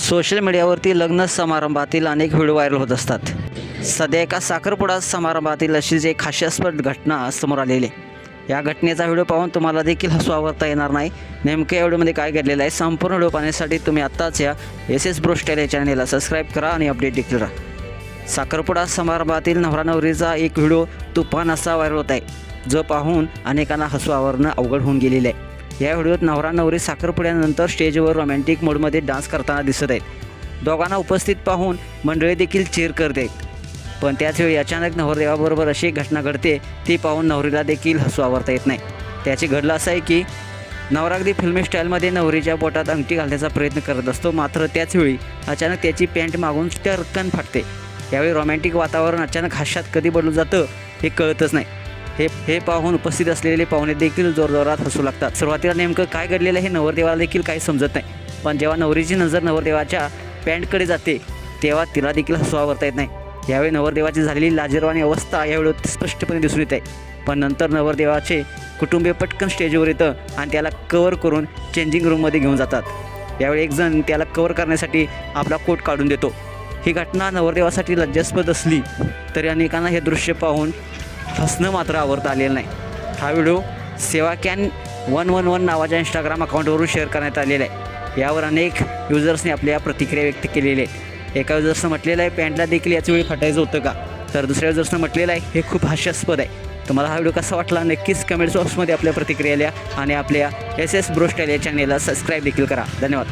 Social मीडियावरती लग्न समारंभातील अनेक व्हिडिओ व्हायरल होत असतात. सध्या एका साखरपुडा समारंभातील अशीच एक हास्यास्पद घटना समोर आलेली आहे. या घटनेचा व्हिडिओ पाहून तुम्हाला देखील हसू आवरता येणार नाही. नेमक्या या व्हिडिओमध्ये काय घडलेलं आहे संपूर्ण व्हिडिओ पाहण्यासाठी तुम्ही आत्ताच या एस एस ब्रोस्टाईल या चॅनेलला सबस्क्राईब करा आणि अपडेट देखील राहा. साखरपुडा समारंभातील नवरा नवरीचा एक व्हिडिओ तुफान असा व्हायरल होत आहे जो पाहून अनेकांना हसू आवरणं अवघड होऊन गेलेलं आहे. या व्हिडिओत नवरा नवरी साखरपुड्यानंतर स्टेजवर रोमॅन्टिक मोडमध्ये डान्स करताना दिसत आहेत. दोघांना उपस्थित पाहून मंडळी देखील चीर करत. आहेत पण त्याचवेळी अचानक नवरदेवाबरोबर अशी एक घटना घडते ती पाहून नवरीला देखील हसू आवरता येत नाही. त्याचे घडलं असं आहे की नवरा अगदी फिल्मी स्टाईलमध्ये नवरीच्या बोटात अंगठी घालण्याचा प्रयत्न करत असतो मात्र त्याचवेळी अचानक त्याची पॅन्ट मागून टर्कन फाटते. यावेळी रोमॅन्टिक वातावरण अचानक हास्यात कधी बदलून जातं हे कळतच नाही. हे हे पाहून उपस्थित असलेले पाहुणे देखील जोरजोरात हसू लागतात. सुरुवातीला नेमकं काय घडलेलं हे नवरदेवाला देखील काही समजत नाही. पण जेव्हा नवरीची नजर नवरदेवाच्या पॅन्टकडे जाते तेव्हा तिला देखील हसू आवरता येत नाही. यावेळी नवरदेवाची झालेली लाजीरवाणी अवस्था यावेळी स्पष्टपणे दिसून येत. आहे पण नंतर नवरदेवाचे कुटुंबीय पटकन स्टेजवर येतं आणि त्याला कवर करून चेंजिंग रूममध्ये घेऊन जातात. यावेळी एकजण त्याला कवर करण्यासाठी आपला कोट काढून देतो. ही घटना नवरदेवासाठी लज्जास्पद असली तरी अनेकांना हे दृश्य पाहून हसणं मात्र आवडता आलेलं नाही. हा video Seva can one one one नावाच्या इंस्टाग्राम अकाउंटवरून शेअर करण्यात आलेला आहे. यावर अनेक युजर्सने आपल्या प्रतिक्रिया व्यक्त केलेल्या आहेत एका युजर्सनं म्हटलेलं आहे पॅन्टला देखील याच वेळी फटायचं होतं का? तर दुसऱ्या युजर्सनं म्हटलेलं आहे हे खूप हास्यास्पद आहे. तुम्हाला हा व्हिडिओ कसा वाटला? नक्कीच कमेंट बॉक्समध्ये आपल्या प्रतिक्रिया लिहा आणि आपल्या एस एस ब्रोस्टाईल या चॅनेलला सबस्क्राईब देखील करा. धन्यवाद.